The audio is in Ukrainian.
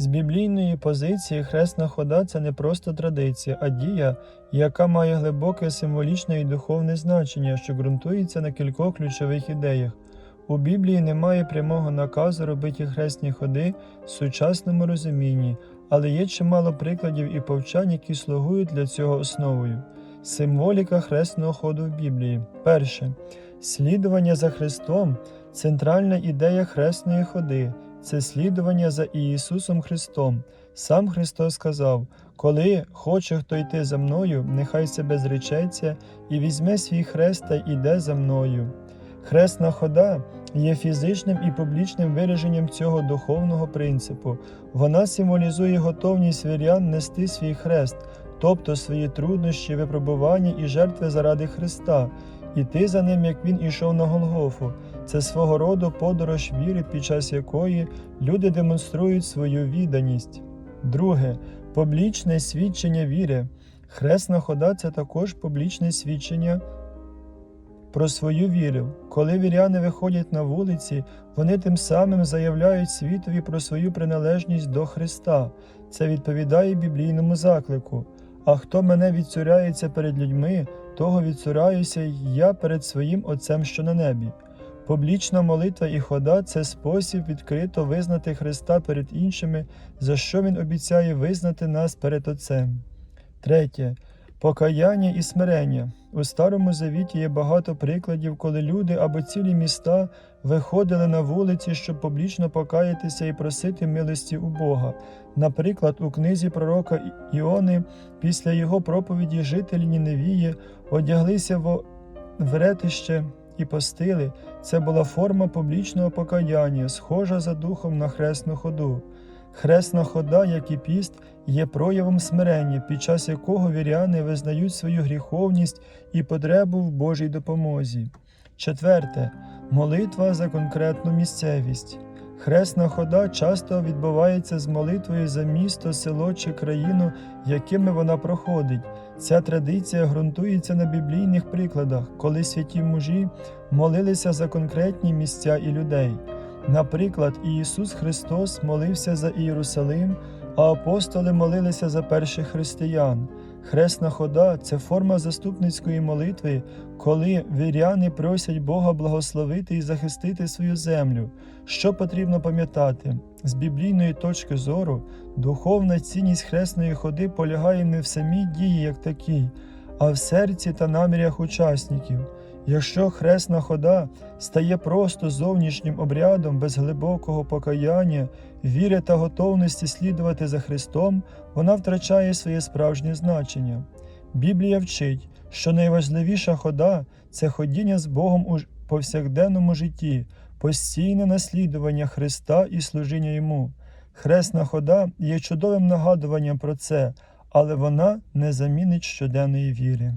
З біблійної позиції хресна хода це не просто традиція, а дія, яка має глибоке символічне і духовне значення, що ґрунтується на кількох ключових ідеях. У Біблії немає прямого наказу робити хресні ходи в сучасному розумінні, але є чимало прикладів і повчань, які слугують для цього основою. Символіка хресного ходу в Біблії. Перше. Слідування за Христом центральна ідея хресної ходи це слідування за Ісусом Христом. Сам Христос сказав: Коли хоче хто йти за мною, нехай себе зречеться і візьме свій хрест та йде за мною. Хресна хода є фізичним і публічним вираженням цього духовного принципу. Вона символізує готовність вірян нести свій хрест, тобто свої труднощі, випробування і жертви заради Христа, іти за ним, як він ішов на Голгофу. Це свого роду подорож віри, під час якої люди демонструють свою відданість. Друге публічне свідчення віри. Хресна хода це також публічне свідчення про свою віру. Коли віряни виходять на вулиці, вони тим самим заявляють світові про свою приналежність до Христа. Це відповідає біблійному заклику. А хто мене відсуряється перед людьми, того відсураюся й я перед своїм Отцем, що на небі. Публічна молитва і хода це спосіб відкрито визнати Христа перед іншими, за що Він обіцяє визнати нас перед Отцем. Третє. Покаяння і смирення. У Старому Завіті є багато прикладів, коли люди або цілі міста виходили на вулиці, щоб публічно покаятися і просити милості у Бога. Наприклад, у книзі пророка Іони після його проповіді жителі Ніневії одяглися в вретище і постили. Це була форма публічного покаяння, схожа за духом на хресну ходу. Хресна хода, як і піст, є проявом смирення, під час якого віряни визнають свою гріховність і потребу в Божій допомозі. Четверте молитва за конкретну місцевість. Хресна хода часто відбувається з молитвою за місто, село чи країну, якими вона проходить. Ця традиція ґрунтується на біблійних прикладах, коли святі мужі молилися за конкретні місця і людей. Наприклад, Ісус Христос молився за Ієрусалим, а апостоли молилися за перших християн. Хресна хода це форма заступницької молитви, коли віряни просять Бога благословити і захистити свою землю. Що потрібно пам'ятати? З біблійної точки зору, духовна цінність хресної ходи полягає не в самій дії як такій, а в серці та намірях учасників. Якщо хресна хода стає просто зовнішнім обрядом без глибокого покаяння, віри та готовності слідувати за Христом, вона втрачає своє справжнє значення. Біблія вчить, що найважливіша хода це ходіння з Богом у повсякденному житті, постійне наслідування Христа і служіння Йому. Хресна хода є чудовим нагадуванням про це, але вона не замінить щоденної віри.